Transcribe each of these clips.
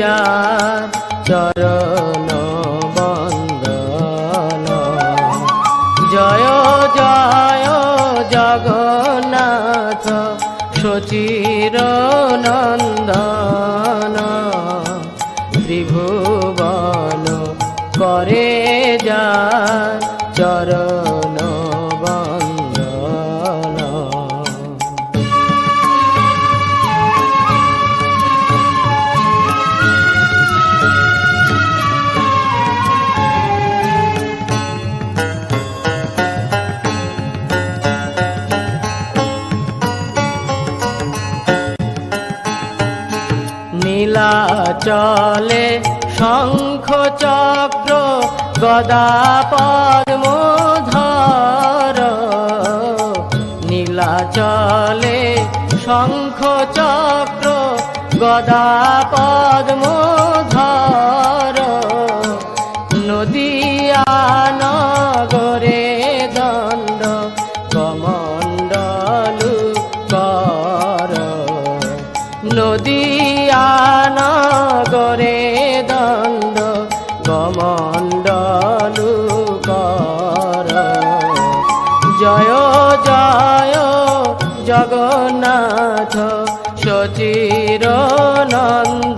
যা চরণ বন্দন। জয় জয় জগন্নাথ সচির নন্দন নীলাচলে শঙ্খ চক্র গদা পদ্মধর নীলাচলে শঙ্খ চক্র গদা পদ্মধর নদিয়া নগরে দণ্ড কমণ্ডলু কর। নদিয়া নগরে দণ্ড গমণ্ডলু কর। জয় জয় জগন্নাথ সচির নন্দন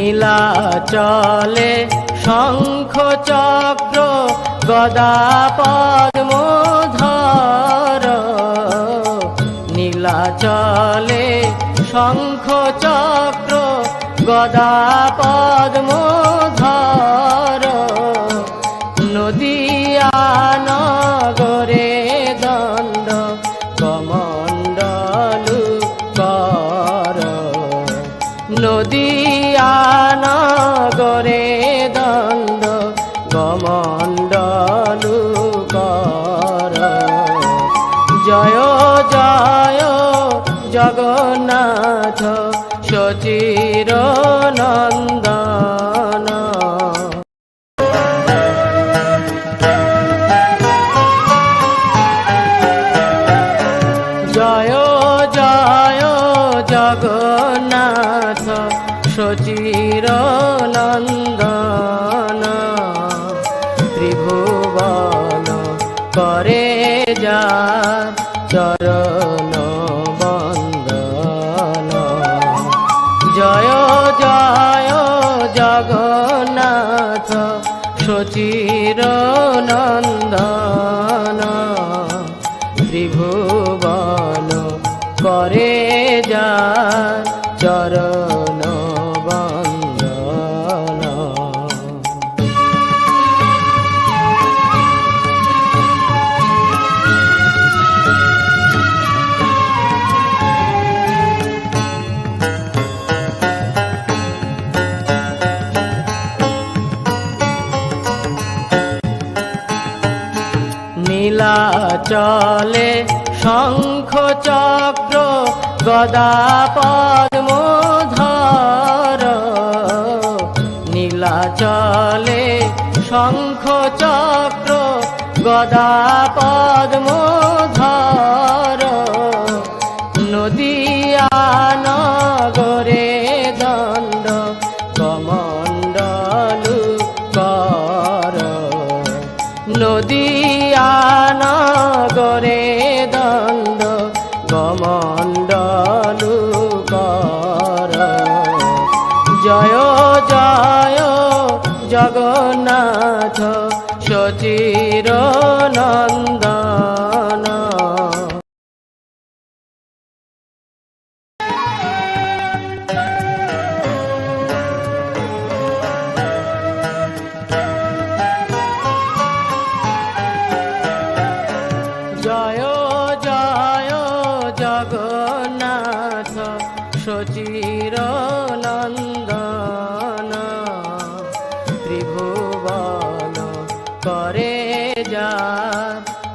নীলাচলে শঙ্খ চক্র গদা পদ্ম ধর নীলা চলে শঙ্খ চক্র গদা পদ্মধর নদিয়া জয় জয় জগন্নাথ সচির নন্দন। যা চরণ বন্দন। জয় জয় জগন্নাথ সচির নন্দন না চলে শঙ্খ চক্র গদা পদ্ম ধর নীলা চলে শঙ্খ চক্র গদা পদ্ম ধর নদিয়া নগরে দণ্ড কমণ্ডলু কর। নদী নগরে দণ্ড গমণ্ডলু কর। জয় জয় জগন্নাথ সচির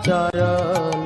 চরণ